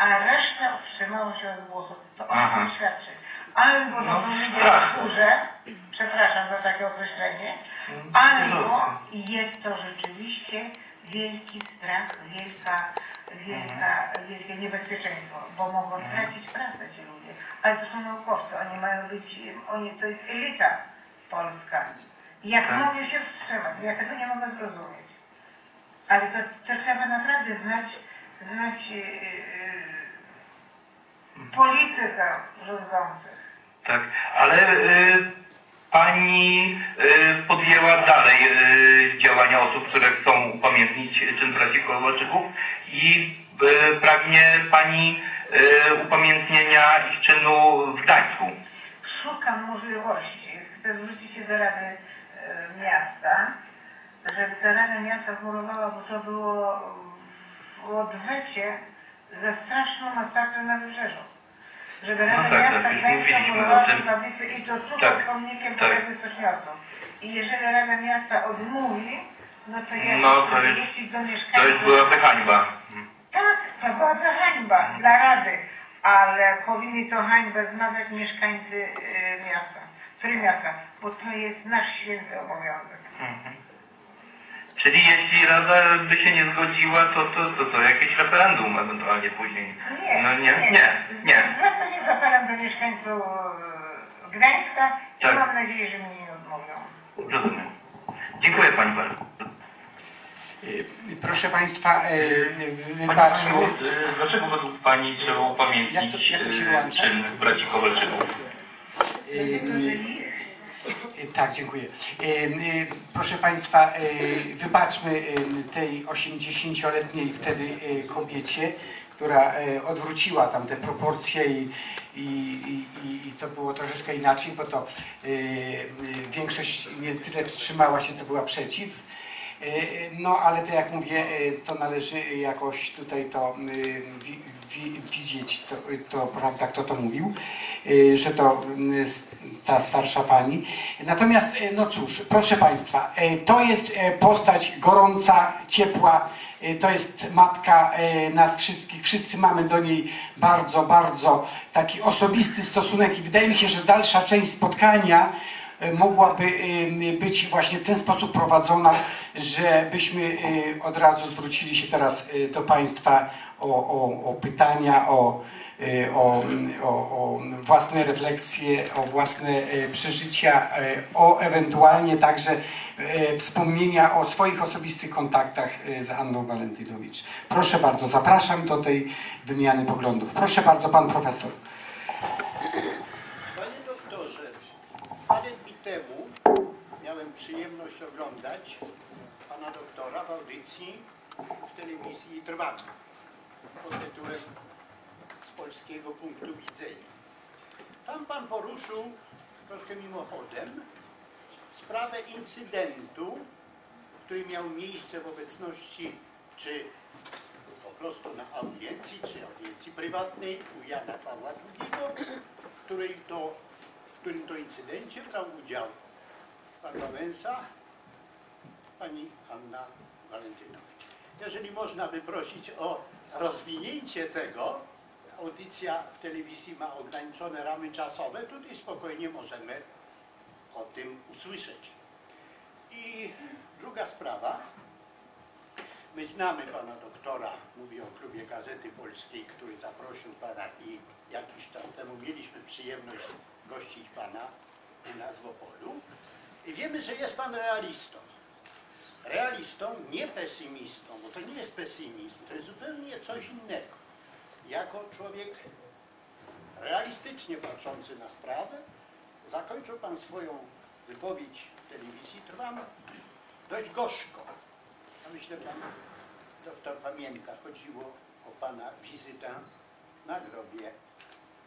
a reszta wstrzymało się od głosu. To o tym świadczy. Albo to No, są ludzie w skórze, przepraszam za takie określenie, Mm, albo jest to rzeczywiście wielki strach, wielka, wielka, wielkie niebezpieczeństwo, bo mogą stracić pracę ci ludzie. Ale to są naukowcy, oni mają być, oni to jest elita polska. Jak Tak. mogę się wstrzymać? Ja tego nie mogę zrozumieć. Ale to, to trzeba naprawdę znać, znać yy, politykę rządzących. Tak, ale y, pani y, podjęła dalej y, działania osób, które chcą upamiętnić czyn braci Kowalczyków i y, pragnie pani y, upamiętnienia ich czynu w Gdańsku. Szukam możliwości, chcę zwrócić się do Rady e, Miasta, żeby ta Rada Miasta zmurowała, bo to było w odwecie ze straszną masakrą na wybrzeżu. Żeby Rada No tak, Miasta Gdańska o tę tablicę i to cudem Tak, pomnikiem tak. poległych stoczniowców. I jeżeli Rada Miasta odmówi, no to ja No, to zwrócić do To mieszkańców. już byłaby hańba. Tak, to byłaby hańba dla Rady, ale powinni to hańbę zmawiać mieszkańcy y, miasta. Który miasta? Bo to jest nasz święty obowiązek. Mhm. Czyli jeśli Rada by się nie zgodziła, to, to, to, to jakieś referendum ewentualnie później. Nie, No nie, nie, nie. Zwracam się z apelem do mieszkańców y, Gdańska i Tak. mam nadzieję, że mi nie odmówią. Rozumiem. Dziękuję pani bardzo. Y, Proszę Państwa, y, Pani wybaczmy. Y, dlaczego według Pani trzeba Jak to- upamiętnić jak to się y, wyłącza? czyn braci Kowalczyków? Y, y, y, Tak, dziękuję. Y, y, Proszę Państwa, wybaczmy tej 80-letniej wtedy kobiecie, która odwróciła tam te proporcje i, i, i, i- to było troszeczkę inaczej, bo to większość nie tyle wstrzymała się, co była przeciw. No, ale to jak mówię, to należy jakoś tutaj to widzieć, to, to prawda, kto to mówił, y, że to y, ta starsza pani. Natomiast, y, no cóż, proszę Państwa, to jest postać gorąca, ciepła, to jest matka nas wszystkich, wszyscy mamy do niej bardzo, bardzo taki osobisty stosunek i wydaje mi się, że dalsza część spotkania mogłaby być właśnie w ten sposób prowadzona, żebyśmy od razu zwrócili się teraz do Państwa o, o, o pytania, o, y, o, o, o własne refleksje, o własne y, przeżycia, y, o ewentualnie także wspomnienia o swoich osobistych kontaktach z Anną Walentynowicz. Proszę bardzo, zapraszam do tej wymiany poglądów. Proszę bardzo, Pan Profesor. Panie doktorze, parę dni temu miałem przyjemność oglądać pana doktora w audycji w telewizji Trwam pod tytułem Z polskiego punktu widzenia. Tam pan poruszył troszkę mimochodem sprawę incydentu, który miał miejsce w obecności czy po prostu na audiencji, czy audiencji prywatnej u Jana Pawła II, w, której to, w którym to incydencie brał udział pan Wałęsa, pani Anna Walentynowicz. Jeżeli można by prosić o rozwinięcie tego, audycja w telewizji ma ograniczone ramy czasowe, tutaj spokojnie możemy o tym usłyszeć. I druga sprawa, My znamy pana doktora, mówię o klubie Gazety Polskiej, który zaprosił pana i jakiś czas temu mieliśmy przyjemność gościć pana u nas w Opolu. I wiemy, że jest pan realistą. Realistą, nie pesymistą, bo to nie jest pesymizm, to jest zupełnie coś innego. Jako człowiek realistycznie patrzący na sprawę, zakończył pan swoją wypowiedź w telewizji Trwam dość gorzko. A myślę, pan doktor pamięta, chodziło o pana wizytę na grobie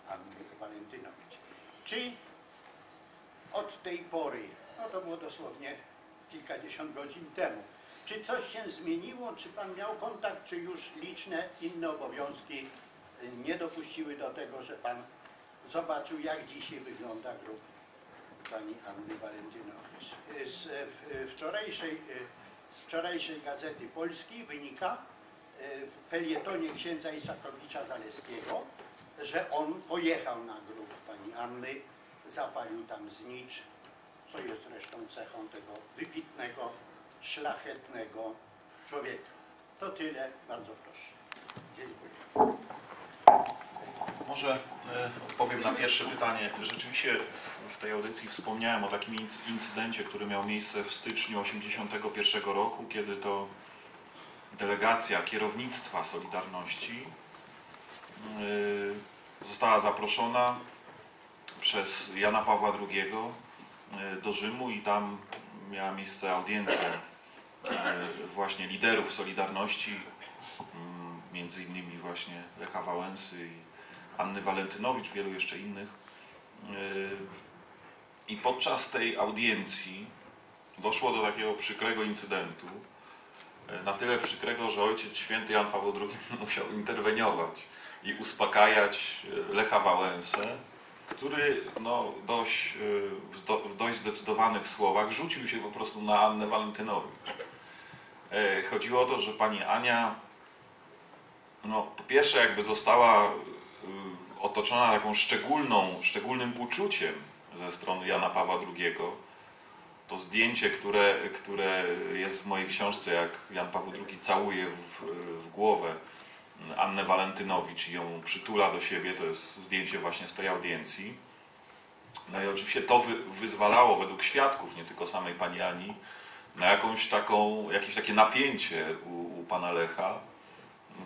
Anny Walentynowicz. Czy od tej pory, no to było dosłownie kilkadziesiąt godzin temu, czy coś się zmieniło, czy pan miał kontakt, czy już liczne inne obowiązki y, nie dopuściły do tego, że pan zobaczył, jak dzisiaj wygląda grób pani Anny Walentynowicz. Y, Z y, wczorajszej, z wczorajszej Gazety Polskiej wynika, w felietonie księdza Isakowicza Zaleskiego, że on pojechał na grób. Pani Anny, zapalił tam znicz, co jest zresztą cechą tego wybitnego, szlachetnego człowieka. To tyle, bardzo proszę. Dziękuję. Może e, odpowiem na pierwsze pytanie. Rzeczywiście w- tej audycji wspomniałem o takim inc- incydencie, który miał miejsce w styczniu 1981 roku, kiedy to delegacja kierownictwa Solidarności e, została zaproszona przez Jana Pawła II e, do Rzymu i tam miała miejsce audiencja właśnie liderów Solidarności, mm, między innymi właśnie Lecha Wałęsy i Anny Walentynowicz, wielu jeszcze innych. Yy, I podczas tej audiencji doszło do takiego przykrego incydentu. Yy, Na tyle przykrego, że ojciec święty Jan Paweł II musiał interweniować i uspokajać Lecha Wałęsę, który no, dość, w dość zdecydowanych słowach rzucił się po prostu na Annę Walentynowicz. Yy, Chodziło o to, że pani Ania no, po pierwsze jakby została y, otoczona taką szczególną, szczególnym uczuciem ze strony Jana Pawła II. To zdjęcie, które, które jest w mojej książce, jak Jan Paweł II całuje w, w głowę Annę Walentynowicz i ją przytula do siebie, to jest zdjęcie właśnie z tej audiencji. No i oczywiście to wy, wyzwalało według świadków, nie tylko samej pani Ani, na jakąś taką, jakieś takie napięcie u, u pana Lecha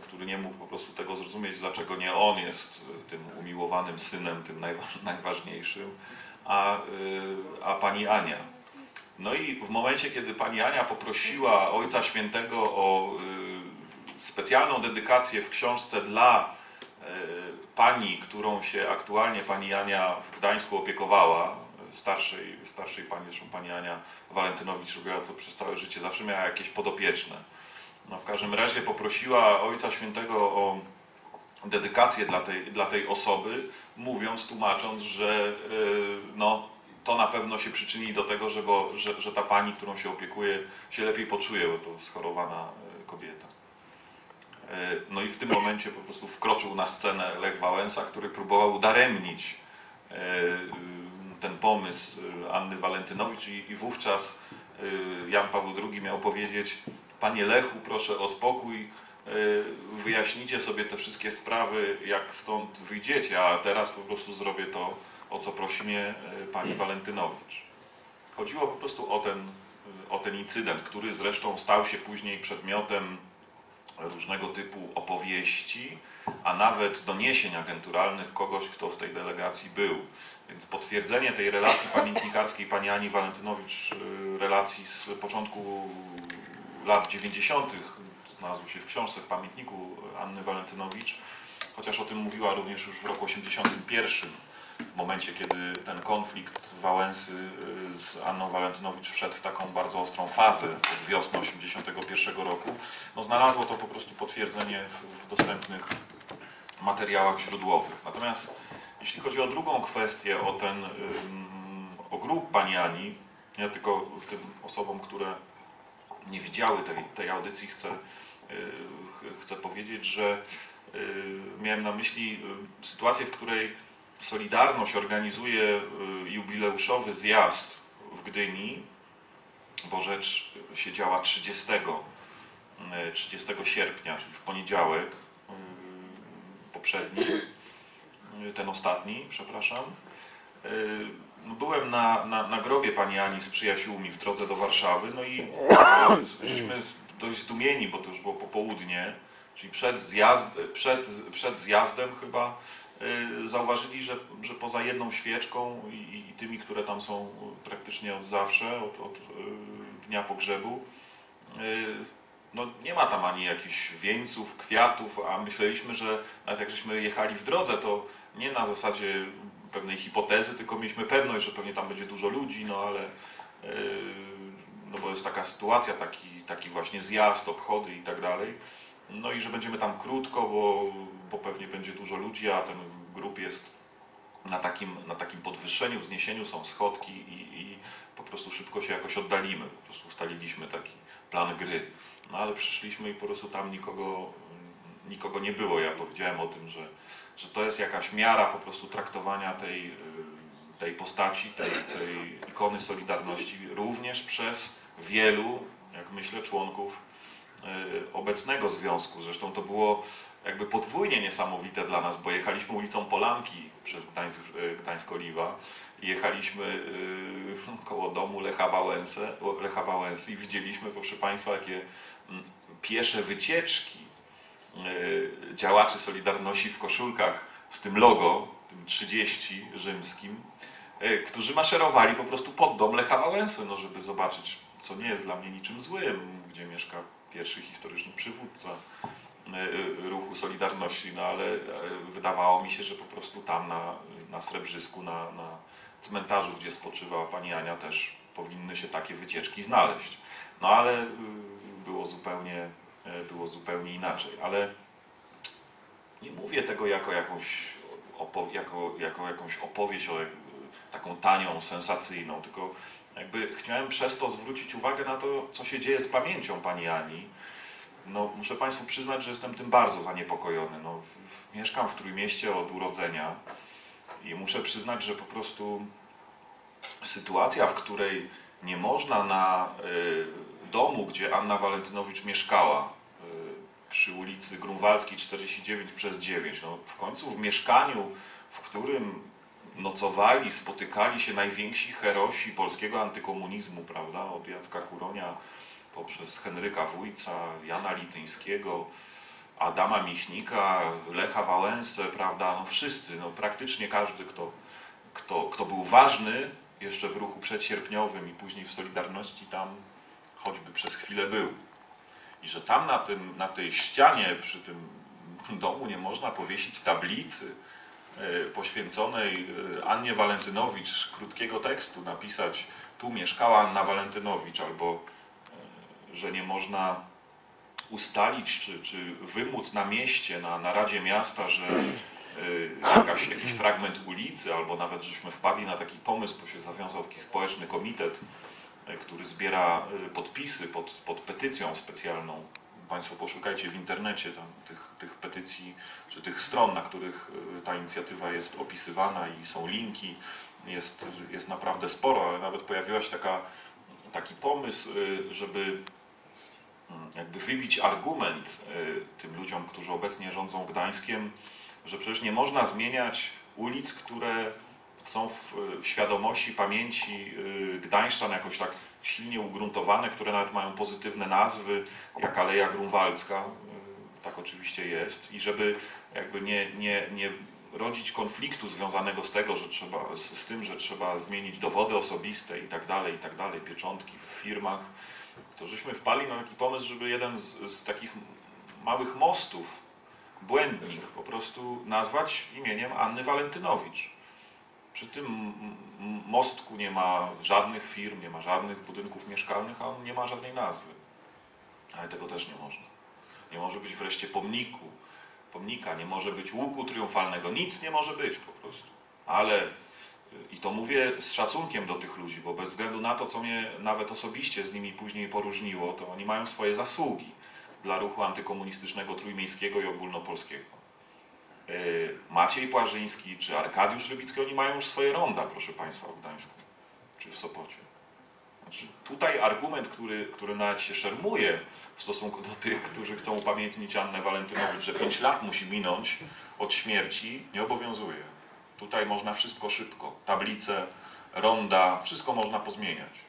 który nie mógł po prostu tego zrozumieć, dlaczego nie on jest tym umiłowanym synem, tym najwa- najważniejszym, a, y, a pani Ania. No i w momencie, kiedy pani Ania poprosiła Ojca Świętego o y, specjalną dedykację w książce dla y, pani, którą się aktualnie pani Ania w Gdańsku opiekowała, starszej, starszej pani, zresztą pani Ania Walentynowicz robiła to przez całe życie, zawsze miała jakieś podopieczne. No w każdym razie poprosiła Ojca Świętego o dedykację dla tej, dla tej osoby, mówiąc, tłumacząc, że yy, no, to na pewno się przyczyni do tego, że, bo, że, że ta pani, którą się opiekuje, się lepiej poczuje, bo to schorowana yy, kobieta. Yy, No i w tym momencie po prostu wkroczył na scenę Lech Wałęsa, który próbował udaremnić ten pomysł yy, Anny Walentynowicz i, i wówczas yy, Jan Paweł II miał powiedzieć Panie Lechu, proszę o spokój, yy, wyjaśnijcie sobie te wszystkie sprawy, jak stąd wyjdziecie, a teraz po prostu zrobię to, o co prosi mnie Pani Walentynowicz. Chodziło po prostu o ten, o ten incydent, który zresztą stał się później przedmiotem różnego typu opowieści, a nawet doniesień agenturalnych kogoś, kto w tej delegacji był. Więc potwierdzenie tej relacji pamiętnikarskiej pani Ani Walentynowicz, yy, relacji z początku lat 90. znalazł się w książce, w pamiętniku Anny Walentynowicz, chociaż o tym mówiła również już w roku 81, w momencie, kiedy ten konflikt Wałęsy y, z Anną Walentynowicz wszedł w taką bardzo ostrą fazę od wiosny 81 roku, no znalazło to po prostu potwierdzenie w, w dostępnych materiałach źródłowych. Natomiast jeśli chodzi o drugą kwestię, o ten, o grób pani Ani, ja tylko tym osobom, które nie widziały tej, tej audycji, chcę, y, ch- chcę powiedzieć, że y, miałem na myśli y, sytuację, w której Solidarność organizuje jubileuszowy zjazd w Gdyni, bo rzecz się działa 30, y, 30 sierpnia, czyli w poniedziałek poprzedni, y, ten ostatni, przepraszam. Y, no, Byłem na, na, na grobie pani Ani z przyjaciółmi w drodze do Warszawy, no i żeśmy dość zdumieni, bo to już było popołudnie, czyli przed, zjazd, przed, przed zjazdem chyba y, zauważyli, że, że poza jedną świeczką i, i tymi, które tam są praktycznie od zawsze, od, od dnia pogrzebu, no nie ma tam ani jakichś wieńców, kwiatów, a myśleliśmy, że nawet jak żeśmy jechali w drodze, to nie na zasadzie pewnej hipotezy, tylko mieliśmy pewność, że pewnie tam będzie dużo ludzi, no ale yy, no bo jest taka sytuacja, taki, taki właśnie zjazd, obchody i tak dalej. No i że będziemy tam krótko, bo, bo pewnie będzie dużo ludzi, a ten grup jest na takim, na takim podwyższeniu, wzniesieniu są schodki i, i prostu szybko się jakoś oddalimy. Po prostu ustaliliśmy taki plan gry. No ale przyszliśmy i po prostu tam nikogo, nikogo nie było. Ja powiedziałem o tym, że, że to jest jakaś miara po prostu traktowania tej, y, tej postaci, tej, tej ikony Solidarności również przez wielu, jak myślę, członków y, obecnego związku. Zresztą to było jakby podwójnie niesamowite dla nas, bo jechaliśmy ulicą Polanki przez Gdańsk, y, Gdańsk-Oliwa jechaliśmy y, koło domu Lecha Wałęsy, Lecha Wałęsy i widzieliśmy, proszę Państwa, takie mm, piesze wycieczki y, działaczy Solidarności w koszulkach z tym logo, tym 30 rzymskim, którzy maszerowali po prostu pod dom Lecha Wałęsy, no, żeby zobaczyć, co nie jest dla mnie niczym złym, gdzie mieszka pierwszy historyczny przywódca ruchu Solidarności, no ale y, wydawało mi się, że po prostu tam na, na Srebrzysku, na, na cmentarzu, gdzie spoczywała pani Ania, też powinny się takie wycieczki znaleźć. No ale y, było zupełnie, y, było zupełnie inaczej. Ale nie mówię tego jako jakąś, jako, jako jakąś opowieść o, taką tanią, sensacyjną, tylko jakby chciałem przez to zwrócić uwagę na to, co się dzieje z pamięcią pani Ani. No, muszę Państwu przyznać, że jestem tym bardzo zaniepokojony. No, w, mieszkam w Trójmieście od urodzenia i muszę przyznać, że po prostu sytuacja, w której nie można na y, domu, gdzie Anna Walentynowicz mieszkała, y, przy ulicy Grunwaldzkiej 49 przez 9, no, w końcu w mieszkaniu, w którym nocowali, spotykali się najwięksi herosi polskiego antykomunizmu, prawda, od Jacka Kuronia poprzez Henryka Wójca, Jana Lityńskiego, Adama Michnika, Lecha Wałęsę, prawda, no wszyscy, no praktycznie każdy, kto, kto, kto był ważny jeszcze w ruchu przedsierpniowym i później w Solidarności tam choćby przez chwilę był. I że tam na, tym, na tej ścianie przy tym domu nie można powiesić tablicy e, poświęconej e, Annie Walentynowicz, krótkiego tekstu napisać tu mieszkała Anna Walentynowicz albo że nie można ustalić czy, czy wymóc na mieście, na, na Radzie Miasta, że y, jakaś, jakiś fragment ulicy, albo nawet żeśmy wpadli na taki pomysł, bo się zawiązał taki społeczny komitet, y, który zbiera y, podpisy pod, pod petycją specjalną. Państwo poszukajcie w internecie tam, tych, tych petycji, czy tych stron, na których ta inicjatywa jest opisywana i są linki. Jest, jest naprawdę sporo, ale nawet pojawiła się taka, taki pomysł, żeby jakby wybić argument y, tym ludziom, którzy obecnie rządzą Gdańskiem, że przecież nie można zmieniać ulic, które są w, świadomości, pamięci y, Gdańszczan jakoś tak silnie ugruntowane, które nawet mają pozytywne nazwy, jak Aleja Grunwaldzka, y, tak oczywiście jest, i żeby jakby nie, nie, nie rodzić konfliktu związanego z tego, że trzeba, z, z tym, że trzeba zmienić dowody osobiste i tak dalej, i tak dalej, pieczątki w firmach, to żeśmy wpali na taki pomysł, żeby jeden z, z takich małych mostów, błędnik, po prostu nazwać imieniem Anny Walentynowicz. Przy tym mostku nie ma żadnych firm, nie ma żadnych budynków mieszkalnych, a on nie ma żadnej nazwy. Ale tego też nie można. Nie może być wreszcie pomniku, pomnika, nie może być łuku triumfalnego, nic nie może być po prostu. Ale i to mówię z szacunkiem do tych ludzi, bo bez względu na to, co mnie nawet osobiście z nimi później poróżniło, to oni mają swoje zasługi dla ruchu antykomunistycznego trójmiejskiego i ogólnopolskiego. Yy, Maciej Płażyński czy Arkadiusz Rybicki, oni mają już swoje ronda, proszę Państwa, w Gdańsku czy w Sopocie. Znaczy, tutaj argument, który, który nawet się szermuje w stosunku do tych, którzy chcą upamiętnić Annę Walentynowicz, że 5 lat musi minąć od śmierci, nie obowiązuje. Tutaj można wszystko szybko. Tablice, ronda, wszystko można pozmieniać.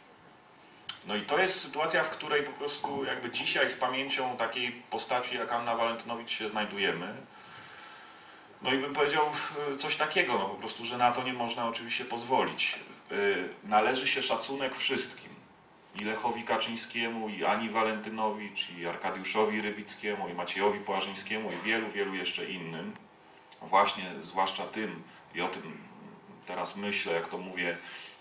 No i to jest sytuacja, w której po prostu jakby dzisiaj z pamięcią takiej postaci jak Anna Walentynowicz się znajdujemy. No i bym powiedział y, coś takiego, no po prostu, że na to nie można oczywiście pozwolić. Y, Należy się szacunek wszystkim. I Lechowi Kaczyńskiemu, i Ani Walentynowicz, i Arkadiuszowi Rybickiemu, i Maciejowi Płażyńskiemu, i wielu, wielu jeszcze innym. Właśnie, zwłaszcza tym, i o tym teraz myślę, jak to mówię,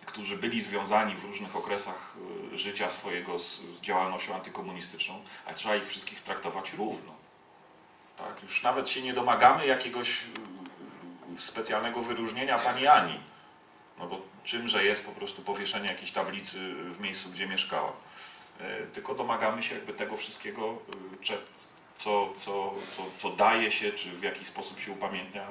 którzy byli związani w różnych okresach y, życia swojego z, z działalnością antykomunistyczną, a trzeba ich wszystkich traktować równo. Tak? Już nawet się nie domagamy jakiegoś y, y, specjalnego wyróżnienia pani Ani, no bo czymże jest po prostu powieszenie jakiejś tablicy w miejscu, gdzie mieszkała. Y, Tylko domagamy się jakby tego wszystkiego, co, co, co, co daje się, czy w jaki sposób się upamiętnia